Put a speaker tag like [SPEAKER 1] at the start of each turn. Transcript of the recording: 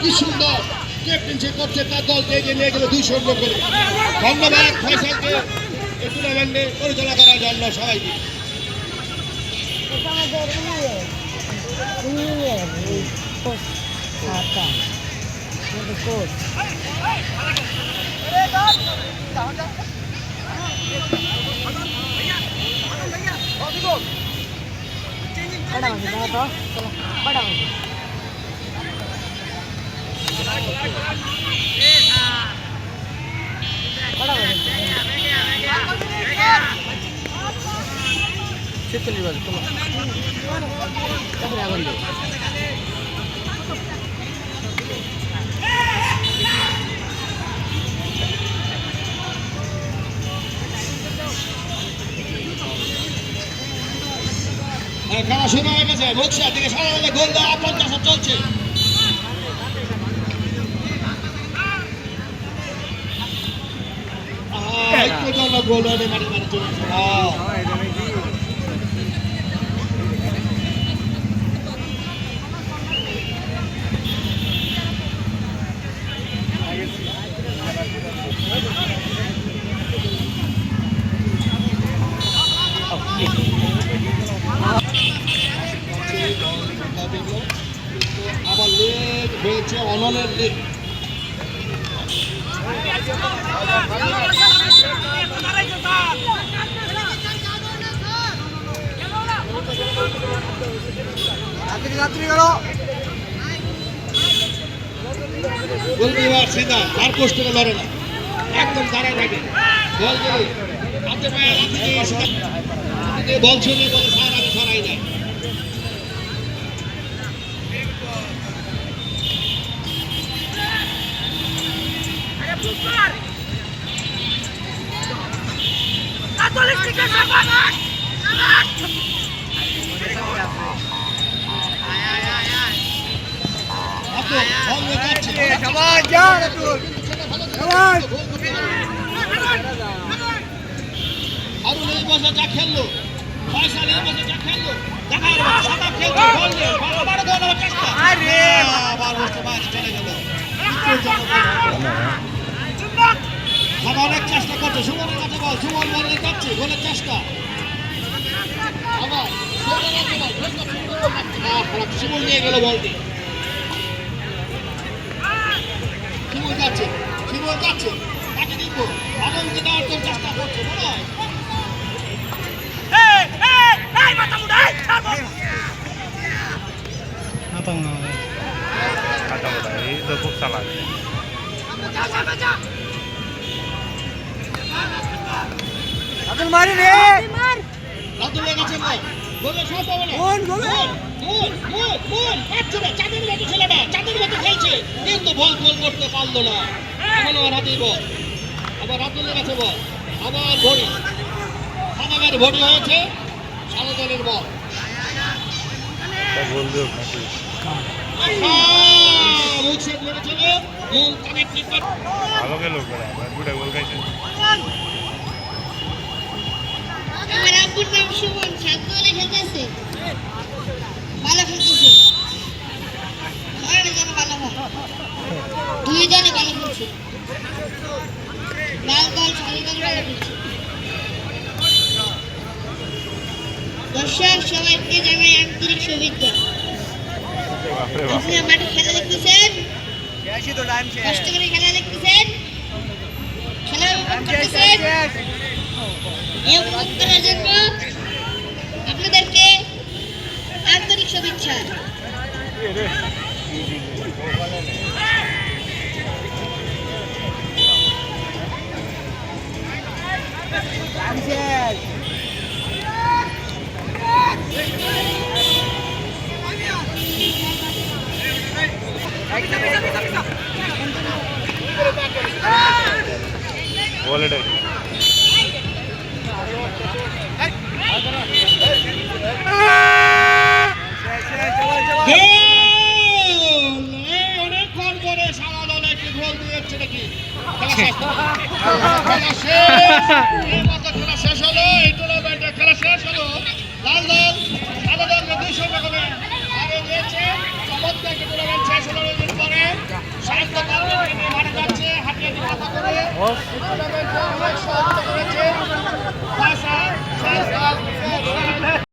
[SPEAKER 1] কি সুন্দর ক্যাপ্টেন্সি করছে তার দলকে এগিয়ে নিয়ে গেল দুইশো করে ধন্যবাদ ফয়সালকে এই টুর্নামেন্টে পরিচালনা করার জন্য সবাইকে ಚಿತ್ರ ನಿಮ್ಮ ಕಹರ ಬಂದು খেলা শুরু হয়ে গেছে। মুখশা দিকে সারা হলে গোল দেওয়া পঞ্চাশ চলছে। গোল হয়ে মারি মারি চলেছে আহ। আবার লেগ হয়েছে অনলের লেগ সিধা আর পোস্ট লড়ে না একদম দাঁড়ায় থাকে বল দিয়ে সিধা বল ছুঁড়ে বলে স্যার আমি সরাই যায় আপনি সঙ্গে যাচ্ছে আরুন এই বছর যা খেললো ফয়সাল এই বছর যা খেললো দেখা গেল সাদা খেলছে বল নেই বারো বারো গোল হওয়ার চেষ্টা আবার বসতে বাইরে চলে গেল অনেক চেষ্টা করছে। সুমনের কাছে বল সুমন বল নিয়ে যাচ্ছে গোলের চেষ্টা। আবার বল, আহ, খারাপ, শিমুল নিয়ে গেল বলটি শিমুল যাচ্ছে শিমুল যাচ্ছে। তাকে দিব আনন্দকে দেওয়ার জন্য চেষ্টা করছে মনে হয়
[SPEAKER 2] Kata-kata itu kok salah.
[SPEAKER 1] রাতুলের কাছে বল গোলে সব বলে
[SPEAKER 3] গোল, গোলে।
[SPEAKER 1] গোল গোল গোল পাচ্ছে না চাঁদের মতো ছেলেটা চাঁদের মতো খেলছে। কিন্তু বল গোল করতে পারল না। এখন আবার হাতেই বল। আবার রাতুলের কাছে বল। আবার ভরি সাদামের ভরি হয়েছে। সাদা দলের বল
[SPEAKER 2] Kita ভালো গেল দুটা গোল খাইছে।
[SPEAKER 4] আমার আব্বুর নাম সুমন খেলতেছে। ভালো খেলতেছে। সবাই ভালো হয়। ভালো খেলছে। লাল দল সাদা ভালো খেলছে। দর্শক সবাইকে জানাই আন্তরিক শুভেচ্ছা। আপনারা মাঠে খেলা দেখতেছেন? কষ্ট করে খেলা দেখতেছেন? খেলা উপভোগ করতেছেন? এই উপভোগ করার জন্য আপনাদেরকে আন্তরিক শুভেচ্ছা।
[SPEAKER 1] পরে সারা দলে একটি গোল দিয়েছে নাকি খেলা শেষ। Close.